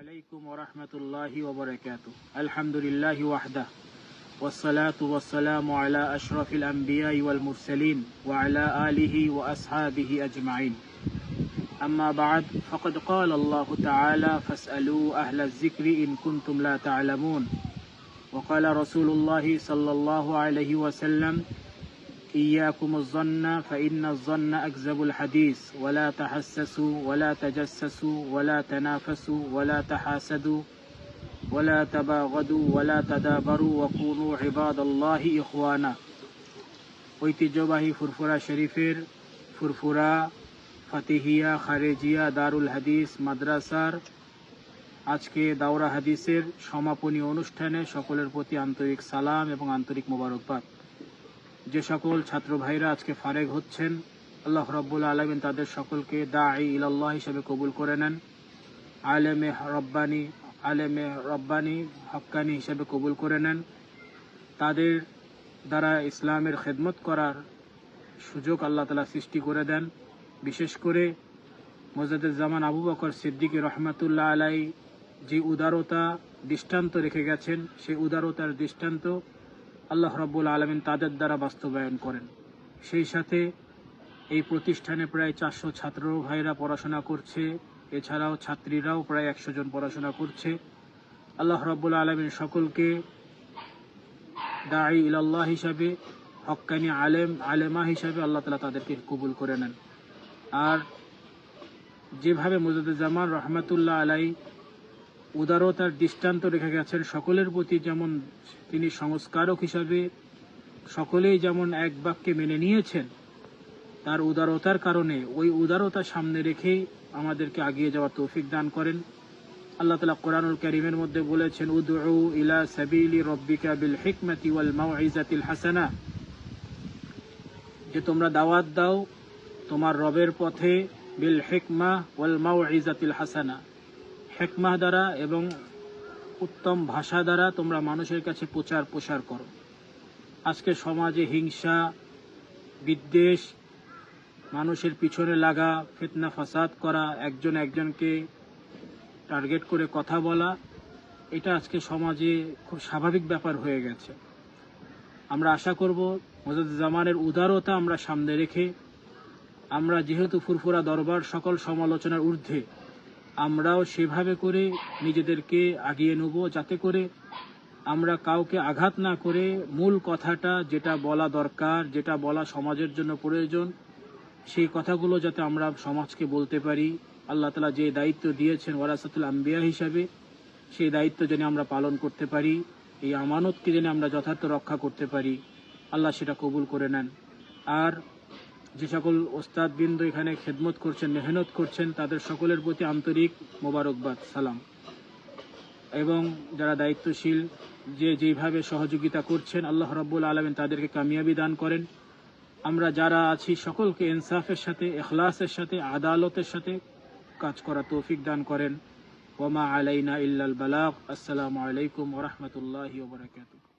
عليكم ورحمة الله وبركاته. الحمد لله وحده. والصلاة والسلام على أشرف الأنبياء والمرسلين وعلى آله وأصحابه أجمعين. أما بعد فقد قال الله تعالى فاسألوا أهل الذكر إن كنتم لا تعلمون. وقال رسول الله صلى الله عليه وسلم إياكم الظن فإن الظن أكذب الحديث ولا تحسسوا ولا تجسسوا ولا تنافسوا ولا تحاسدوا ولا تباغضوا ولا تدابروا وكونوا عباد الله إخوانا ঐতিহ্যবাহী ফুরফুরা শরীফের ফুরফুরা ফাতিহিয়া খারেজিয়া দারুল হাদিস মাদ্রাসার আজকে দাওরা হাদিসের সমাপনী অনুষ্ঠানে সকলের প্রতি আন্তরিক সালাম এবং আন্তরিক মোবারকবাদ যে সকল ছাত্র ভাইরা আজকে ফারেগ হচ্ছেন, আল্লাহ রব্বুল আলমিন তাদের সকলকে দাঈ ইলাল্লাহ হিসেবে কবুল করে নেন। আলেমে রব্বানি আলেমে রব্বানি হক্কানি হিসেবে কবুল করে নেন। তাদের দ্বারা ইসলামের খেদমত করার সুযোগ আল্লাহ তালা সৃষ্টি করে দেন। বিশেষ করে জামান আবু বকর সিদ্দিকী রহমাতুল্লাহ আলাই যে উদারতা দৃষ্টান্ত রেখে গেছেন, সেই উদারতার দৃষ্টান্ত আল্লাহ রব্বুল আলমিন তাদের দ্বারা বাস্তবায়ন করেন। সেই সাথে এই প্রতিষ্ঠানে প্রায় চারশো ছাত্র ভাইরা পড়াশোনা করছে। এছাড়াও ছাত্রীরাও প্রায় একশো জন পড়াশোনা করছে। আল্লাহ রব্বুল আলমিন সকলকে দায়ী ইলাল্লাহ হিসাবে, হক্কানি আলেম, আলেমা হিসাবে আল্লাহ তালা তাদেরকে কবুল করে নেন। আর যেভাবে মুজাদুজ্জামান রহমতুল্লাহ আলাই উদারতার দৃষ্টান্ত রেখে গেছেন সকলের প্রতি যেমন তিনি সংস্কারক হিসাবে সকলেই যেমন এক বাক্যে মেনে নিয়েছেন, তার উদারতার কারণে ওই উদারতা সামনে রেখেই আমাদেরকে আগিয়ে যাওয়ার তৌফিক দান করেন। আল্লাহ তালা কোরআনুল করিমের মধ্যে বলেছেন, উদউ ইলা সাবিলি রব্বিকা বিল হিকমাতি ওয়াল মাউইজাতিল হাসানা। যে তোমরা দাওয়াত দাও তোমার রবের পথে বিল হিকমা ওয়াল মাউইজাতিল হাসানা। হেকমাহ দ্বারা এবং উত্তম ভাষা দ্বারা তোমরা মানুষের কাছে প্রচার প্রসার করো। আজকে সমাজে হিংসা, বিদ্বেষ, মানুষের পিছনে লাগা, ফিতনা ফাসাদ করা, একজন একজনকে টার্গেট করে কথা বলা, এটা আজকে সমাজে খুব স্বাভাবিক ব্যাপার হয়ে গেছে। আমরা আশা করব জামানের উদারতা আমরা সামনে রেখে আমরা যেহেতু ফুরফুরা দরবার সকল সমালোচনার ঊর্ধ্বে আমরাও সেভাবে করে নিজেদেরকে আগিয়ে নেব যাতে করে আমরা কাউকে আঘাত না করে মূল কথাটা যেটা বলা দরকার, যেটা বলা সমাজের জন্য প্রয়োজন, সেই কথাগুলো যাতে আমরা সমাজকে বলতে পারি। আল্লাহ তালা যে দায়িত্ব দিয়েছেন ওয়ারাসাতুল আম্বিয়া হিসাবে, সেই দায়িত্ব যেন আমরা পালন করতে পারি, এই আমানতকে যেন আমরা যথার্থ রক্ষা করতে পারি। আল্লাহ সেটা কবুল করে নেন। আর যে সকল ওস্তাদ বিন্দু এখানে খেদমত করছেন, মেহনত করছেন, তাদের সকলের প্রতি আন্তরিক মোবারকবাদ, সালাম। এবং যারা দায়িত্বশীল, যে যেভাবে সহযোগিতা করছেন, আল্লাহ রব্বুল আলমিন তাদেরকে কামিয়াবি দান করেন। আমরা যারা আছি, সকলকে ইনসাফের সাথে এখলাসের সাথে, আদালতের সাথে কাজ করা তৌফিক দান করেন। ওমা আলাইনা ইল্লাল বালাক আসসালামু আলাইকুম ওরহমতুল্লাহ ওবরাকাতুহ